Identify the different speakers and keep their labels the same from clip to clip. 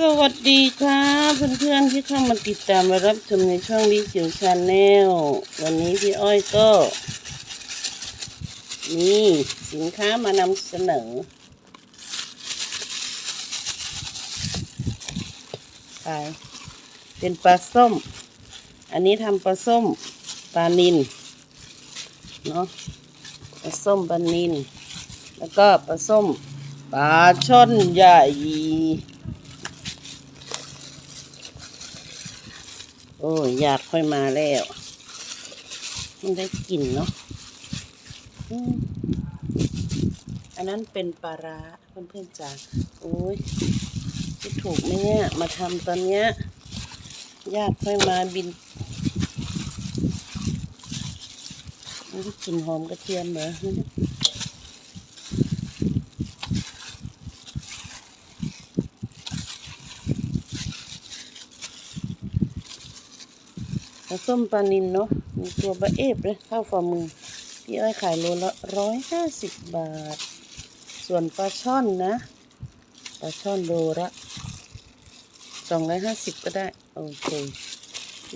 Speaker 1: สวัสดีค่ะเพื่อนๆที่เข้ามาติดตามมารับชมในช่องวิจิวชาแนลวันนี้พี่อ้อยก็มีสินค้ามานำเสนอขายเป็นปลาส้ม อันนี้ทำปลาส้มปลานินเนาะปลาส้มปลานิน แล้วก็ปลาส้มปลาช่อนใหญ่ โอ้ยอยากค่อยมาแล้ว มันได้กลิ่นเนาะอันนั้นเป็นปลาร้าเพื่อนๆจ๋าโอ้ยจะถูกไหมเนี่ย มาทำตอนเนี้ยญาติค่อยมาบินมันกลิ่นหอมกระเทียมเหรอ ปลา ส้มปลานินเนาะมีตัวบะเอฟเลยข้าวฝ่ามือ พี่อ้อยขายโลละร้อยห้าสิบบาท ส่วนปลาช่อนนะ ปลาช่อนโลละสองร้อยห้าสิบก็ได้ โอเค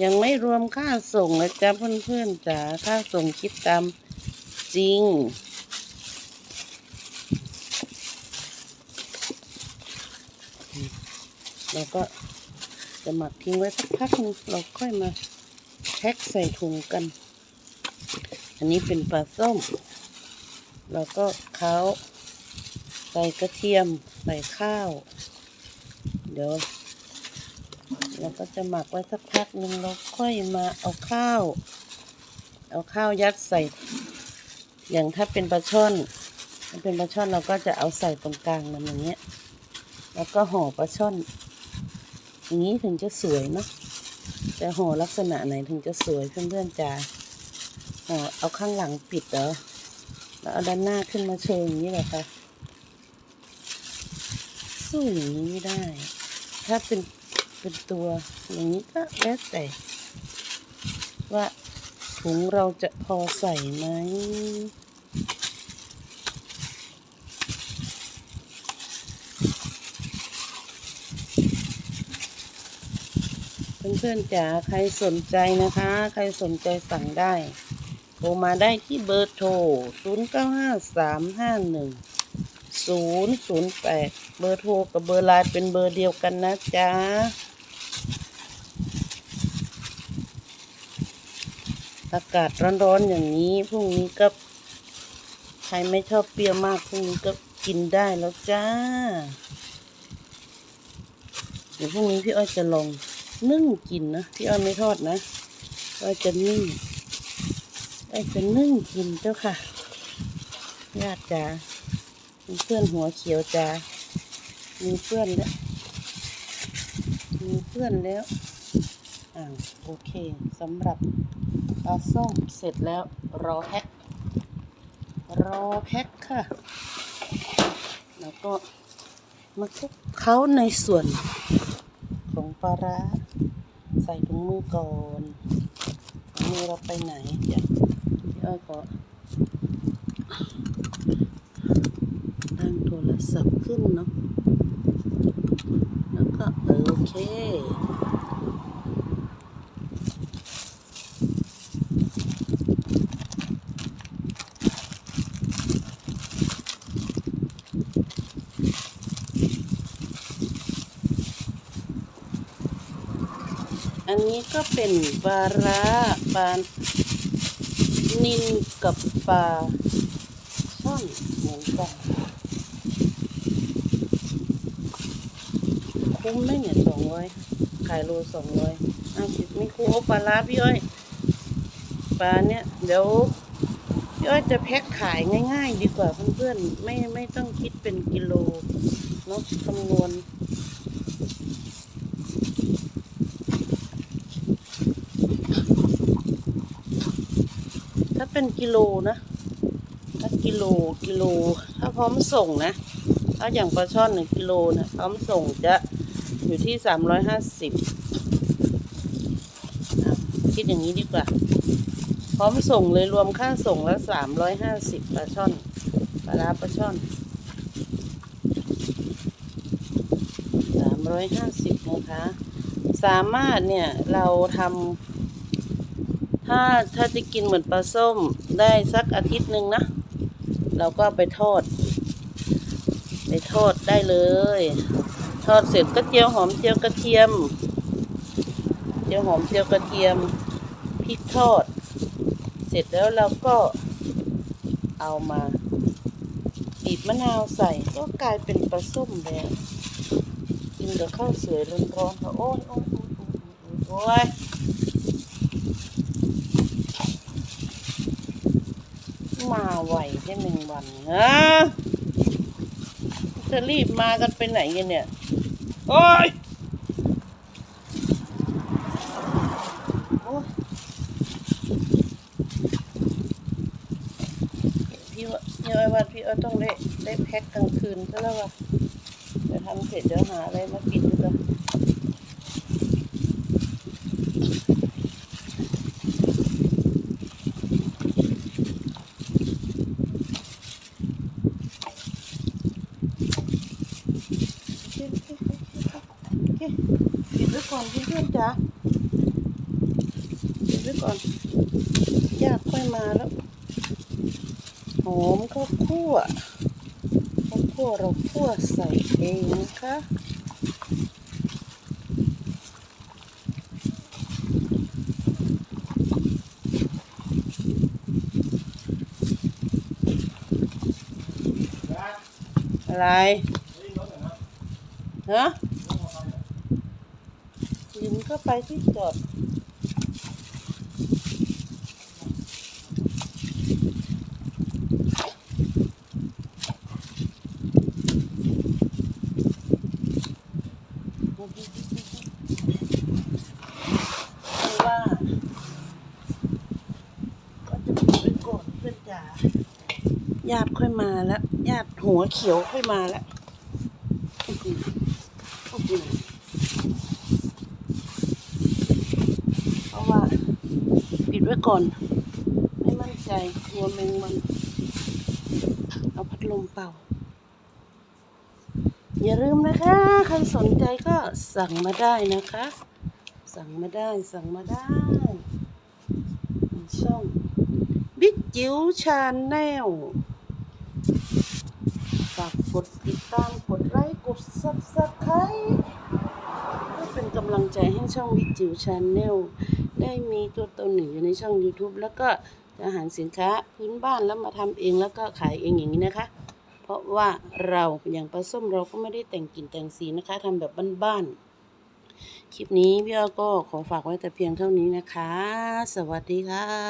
Speaker 1: ยังไม่รวมค่าส่งนะจ๊ะเพื่อนๆจ๋าค่าส่งคิดตามจริงแล้วก็จะหมักทิ้งไว้สักพักหนึงเราค่อยมา แพ็คใส่ถุงกัน อันนี้เป็นปลาส้มแล้วก็เขาใส่กระเทียม ใส่ข้าว เดี๋ยว เราก็จะหมักไว้สักพักหนึ่งเราค่อยมาเอาข้าว เอาข้าวยัดใส่ อย่างถ้าเป็นปลาช่อนถ้าเป็นปลาช่อนเราก็จะเอาใส่ตรงกลางมันอย่างเงี้ย แล้วก็ห่อปลาช่อน อย่างนี้ถึงจะสวยเนาะ แต่ห่อลักษณะไหนถึงจะสวยเพื่อนๆจ๋าห่อเอาข้างหลังปิดเหรอแล้วเอาด้านหน้าขึ้นมาโชว์อย่างนี้เหรอคะสู้อย่างนี้ไม่ได้ ถ้าเป็นเป็นตัวอย่างนี้ก็แล้วแต่ ว่าถุงเราจะพอใส่ไหม เพื่อนๆจ๋าใครสนใจนะคะ ใครสนใจสั่งได้โทรมาได้ที่เบอร์โทร 0 9 5 3 5 1 0 0 8 เบอร์โทรกับเบอร์ไลน์เป็นเบอร์เดียวกันนะจ๊ะอากาศร้อนๆอย่างนี้พรุ่งนี้ก็ ใครไม่ชอบเปรี้ยวมากพรุ่งนี้ก็กินได้แล้วจ้า เดี๋ยวพรุ่งนี้พี่อ้อยจะลอง นึ่งกินนะพี่อ้อยไม่ทอดนะพี่อ้อยจะนึ่งพี่อ้อยจะนึ่งกินเจ้าค่ะญาติจ๋ามีเพื่อนหัวเขียวจ๋ามีเพื่อนแล้วมีเพื่อนแล้วอ่าโอเคสำหรับปลาส้มเสร็จแล้วรอแพ็ครอแพ็คค่ะ แล้วก็มาคลุกเขาในส่วนของปลาร้า ใส่ถุงมือก่อนถุงมือเราไปไหนเดี๋ยวพี่อ้อยขอตั้งโทรศัพท์ขึ้นเนาะแล้วก็โอเค อันนี้ก็เป็นปลาร้าปลานินกับปลาช่อนเหมือนกันคุ้มไหมเนี่ยสองร้อยขายโลสองร้อยอ้าวไม่คุ้มปลาร้าพี่อ้อยปลาเนี่ยเดี๋ยวพี่อ้อยจะแพ็คขายง่าย ๆ ดีกว่าเพื่อนๆไม่ไม่ต้องคิดเป็นกิโลเนาะคำนวณ เป็นกิโลนะถ้ากิโลกิโล ถ้าพร้อมส่งนะ ถ้าอย่างปลาช่อนหนึ่งกิโลนะพร้อมส่งจะอยู่ที่สามร้อยห้าสิบคิดอย่างนี้ดีกว่า พร้อมส่งเลยรวมค่าส่งแล้วสามร้อยห้าสิบปลาช่อนปลาร้าปลาช่อนสามร้อยห้าสิบนะคะ สามารถเนี่ยเราทำ ถ้าถ้าจะกินเหมือนปลาส้มได้สักอาทิตย์หนึ่งนะ เราก็ไปทอด ไปทอดได้เลย ทอดเสร็จก็เจียวหอมเจียวกระเทียม เจียวหอมเจียวกระเทียมพริกทอด เสร็จแล้วเราก็เอามาบีบมะนาวใส่ก็กลายเป็นปลาส้มแล้วกินกับข้าวสวยร้อนๆค่ะโอ้ยโอ้ยโอ้ยโอ้ยโอ้ย มาไหวแค่หนึ่งวันฮะจะรีบมากันไปไหนกันเนี่ย โอ้ยพี่ว่าพี่อ้อยว่าพี่อ้อยต้องได้ได้แพ็คกลางคืนซะแล้วว่ะเดี๋ยวทำเสร็จเดี๋ยวหาอะไรมากินดีกว่าโอเคโอเคโอเคปิดไว้ก่ อนเพื่อนๆจ้ะปิดไว้ก่อนญาติค่อยมาแล้วหอมข้าวคั่วข้าวคั่วเราคั่วใส่เองนะคะอะไรฮะ เข้าไปที่จอดว่าก็จะปิดไว้ก่อนเพื่อนจ๋าญาติค่อยมาแล้วญาติหัวเขียวค่อยมาแล้วอื้อหืออื้อหือเพราะว่าปิด ไว้ก่อน ไม่มั่นใจกลัวแมงมัน เอาพัดลมเป่า อย่าลืมนะคะ ใครสนใจก็สั่งมาได้นะคะ สั่งมาได้สั่งมาได้ช่องบิ๊กจิ๋วชาแนลฝากกดติดตามกดไลค์กดซับสไครต์เพื่อเป็นกำลังใจให้ช่องบิ๊กจิ๋วชาแนล ได้มีตัวตนหนึ่งอยู่ในช่อง YouTube แล้วก็อาหารสินค้าพื้นบ้านแล้วมาทำเองแล้วก็ขายเองอย่างนี้นะคะ เพราะว่าเราอย่างปลาส้มเราก็ไม่ได้แต่งกลิ่นแต่งสีนะคะทำแบบบ้านๆคลิปนี้พี่อ้อก็ขอฝากไว้แต่เพียงเท่านี้นะคะ สวัสดีค่ะ